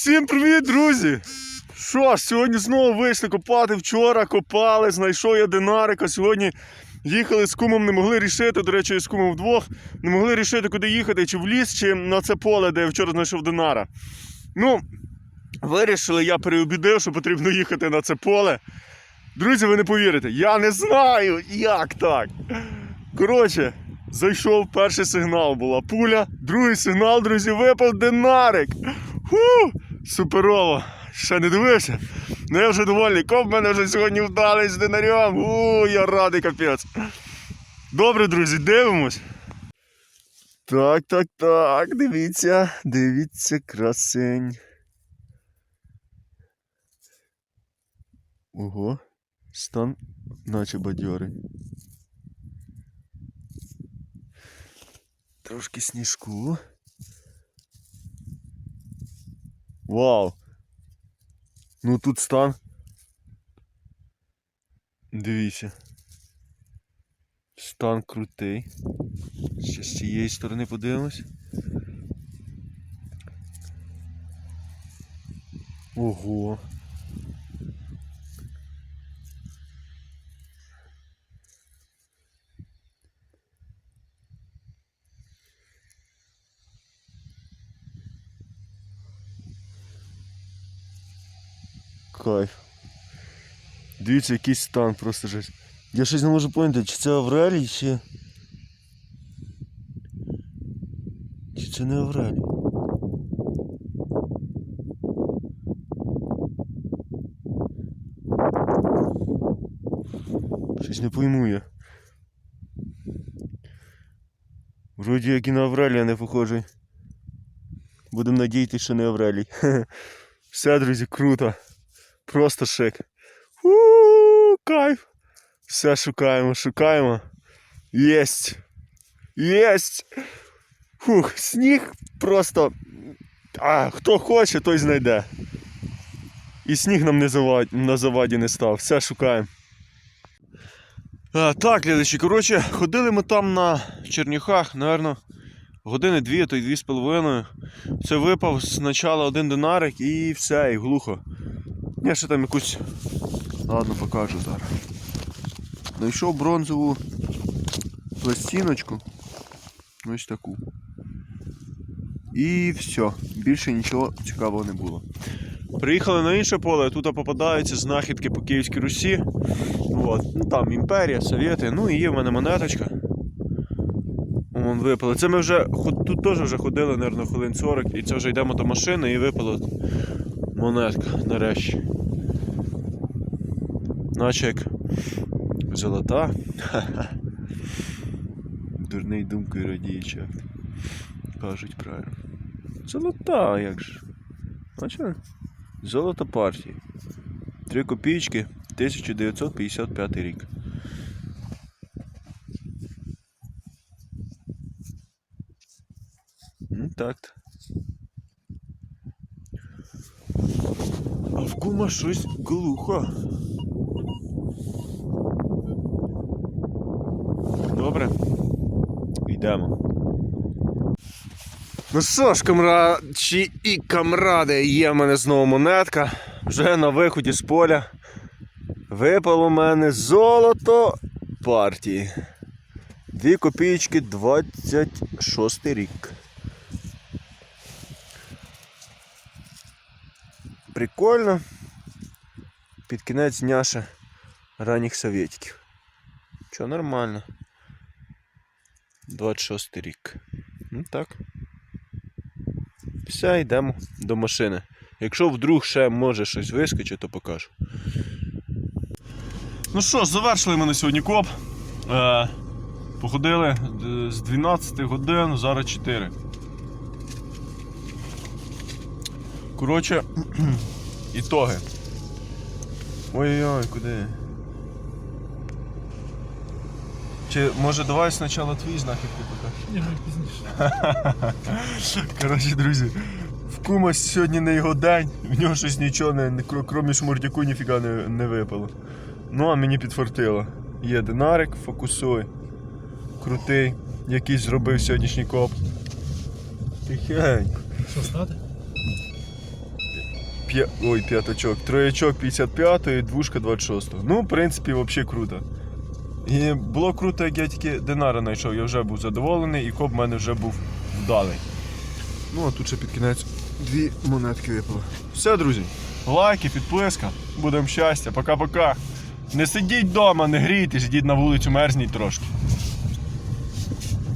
Всім привіт, друзі! Що ж, сьогодні знову вийшли копати. Вчора копали, знайшов я динарика. Сьогодні їхали з кумом, не могли рішити. До речі, з кумом вдвох. Не могли рішити, куди їхати, чи в ліс, чи на це поле, де я вчора знайшов динара. Ну, вирішили, я переобідив, що потрібно їхати на це поле. Друзі, ви не повірите, я не знаю, як так. Коротше, зайшов перший сигнал, була пуля, другий сигнал, друзі, випав динарик. Ху! Суперово! Ще не дивився? Ну я вже довольний. Коп мене вже сьогодні вдалий з динарем. У, я радий капець. Добре, друзі, дивимось. Так, так, так, дивіться, дивіться, красень. Ого, стан наче бадьорий. Трошки сніжку. Вау! Ну тут стан. Дивіться. Стан крутий. Ще з цієї сторони подивимось. Ого. Кайф. Дивіться, якийсь стан просто жесть. Я щось не можу поняти, чи це Аврелій, чи. Чи це не Аврелій? Щось не пойму я. Вроді як і на Аврелія не похожий. Будемо надіятися, що не Аврелій. Все, друзі, круто. Просто шик. у кайф. Все шукаємо, шукаємо. Єсть. Єсть. Фух, сніг просто. А, хто хоче, той знайде. І сніг нам не завад... на заваді не став. Все шукаємо. Так, глядачі, коротше, ходили ми там на Черніхах, напевно, години дві, то й дві з половиною. Це випав спочатку один динарик і все, і глухо. Я ще там якусь. Ладно, покажу зараз. Знайшов бронзову пластиночку. Ось таку. І все. Більше нічого цікавого не було. Приїхали на інше поле, тут попадаються знахідки по Київській Русі. От. Ну там імперія, совєти. Ну і є в мене монеточка. Вон випали. Це ми вже тут теж вже ходили, мабуть, хвилин 40, і це вже йдемо до машини і випала монетка нарешті. Наче як золота. Дурний думкою радіє чак. Кажуть правильно. Золота, а як ж? Бачили? Золото партії. Три копійки 1955 рік. Ну так. -то. В кума щось глухо. Добре. Йдемо. Ну що ж, камрадчі і камради, є в мене знову монетка. Вже на виході з поля. Випало в мене золото партії. Дві копійки 26 рік. Прикольно. Під кінець ще ранніх совєтиків. Що нормально. 26 рік. Ну так. Все, йдемо до машини. Якщо вдруг ще може щось вискочить, то покажу. Ну що завершили ми на сьогодні коп. Е, походили з 12 годин, зараз 4. Коротше, ітоги. Ой-ой, куди? Чи може давай спочатку твої знахідки покажеш? Ні, ну, пізніше. Коротше, друзі, в кума сьогодні не його день, в нього щось нічого не, крім шмурдяку, ніфіга не, не випало. Ну, а мені підфартило. Є динарик, фокусуй. Крутий, якийсь зробив сьогоднішній коп. Тихенько. Що стати? П'я... Ой, п'ятачок. Троячок 55, і двушка 26. Ну, в принципі, взагалі круто. І було круто, як я тільки динара знайшов, я вже був задоволений, і коп в мене вже був вдалий. Ну, а тут ще під кінець дві монетки випало. Все, друзі. Лайки, підписка. Будемо щастя. Пока-пока. Не сидіть вдома, не грійтесь, йдіть на вулицю, мерзніть трошки.